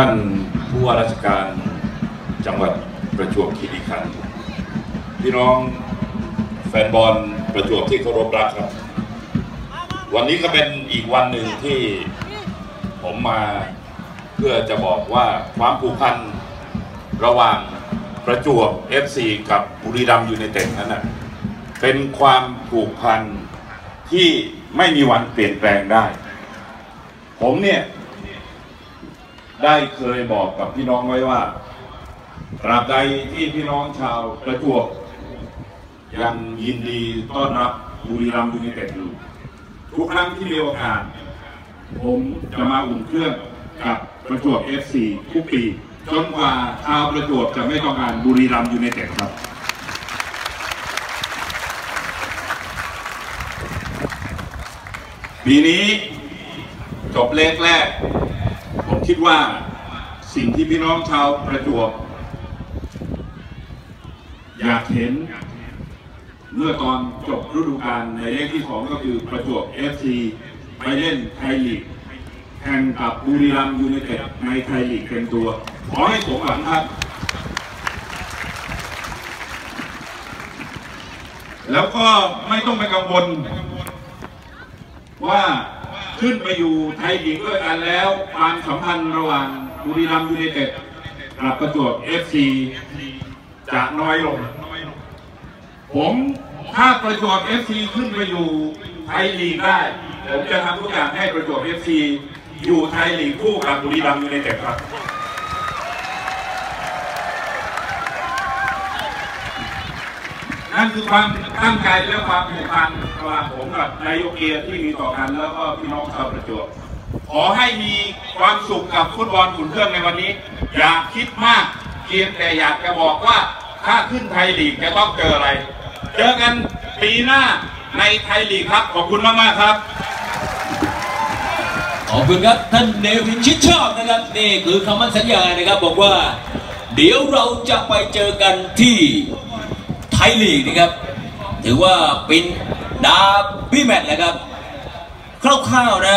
ท่านผู้ว่าราชการจังหวัดประจวบคีรีขันธ์พี่น้องแฟนบอลประจวบที่เคารพรักครับ วันนี้ก็เป็นอีกวันหนึ่งที่ผมมาเพื่อจะบอกว่าความผูกพันระหว่างประจวบ FC กับบุรีรัมย์ยูไนเต็ดนั้นนะเป็นความผูกพันที่ไม่มีวันเปลี่ยนแปลงได้ ผมเนี่ย ได้เคยบอกกับพี่น้องไว้ว่าตราบใดที่พี่น้องชาวประจวบยังยินดีต้อนรับบุรีรัมย์ยูไนเต็ดอยู่ทุกครั้งที่มีโอกาส ผมจะมาอุ่นเครื่องกับประจวบ FC ทุกปี จนกว่าชาวประจวบจะไม่ต้องการบุรีรัมย์ยูไนเต็ดครับ ปีนี้จบเลขแรก คิดว่าสิ่งที่พี่น้องชาวประจวบ อยากเห็น เมื่อตอนจบฤดูกาลในเลขที่สองก็คือประจวบ FC ไปเล่นไทยลีกแข่งกับบุรีรัมย์ยูไนเต็ดในไทยลีกเป็นตัว ขอให้ผมหวังครับ แล้วก็ไม่ต้องไปกังวลว่า ขึ้นไปอยู่ไทยลีกด้วยกันแล้วความสัมพันธ์ระหว่างบุรีรัมย์ยูไนเต็ดกับประจวบ FC จะน้อยลง ผมถ้าประจวบ FC ขึ้นไปอยู่ไทยลีกได้ ผมจะทำทุกอย่างให้ประจวบ FC อยู่ไทยลีกคู่กับบุรีรัมย์ยูไนเต็ดครับ นั่นคือความตั้งใจและความผูกพันระหว่างผมกับนายกเกียรที่มีต่อกันแล้วก็พี่น้องชาวประจวบขอให้มีความสุขกับฟุตบอลอุ่นเครื่องในวันนี้ อย่าคิดมากเพียงแต่อยากจะบอกว่าถ้าขึ้นไทยลีกจะต้องเจออะไร เจอกันปีหน้าในไทยลีกครับ ขอบคุณมากๆครับ ขอบคุณครับท่านเนวินชิดชอบนะครับนี่คือคำมั่นสัญญานะครับบอกว่า เดี๋ยวเราจะไปเจอกันที่ ไทยลีกนะครับ ถือว่าเป็นดาบี้แมตช์นะครับ คร่าวๆนะ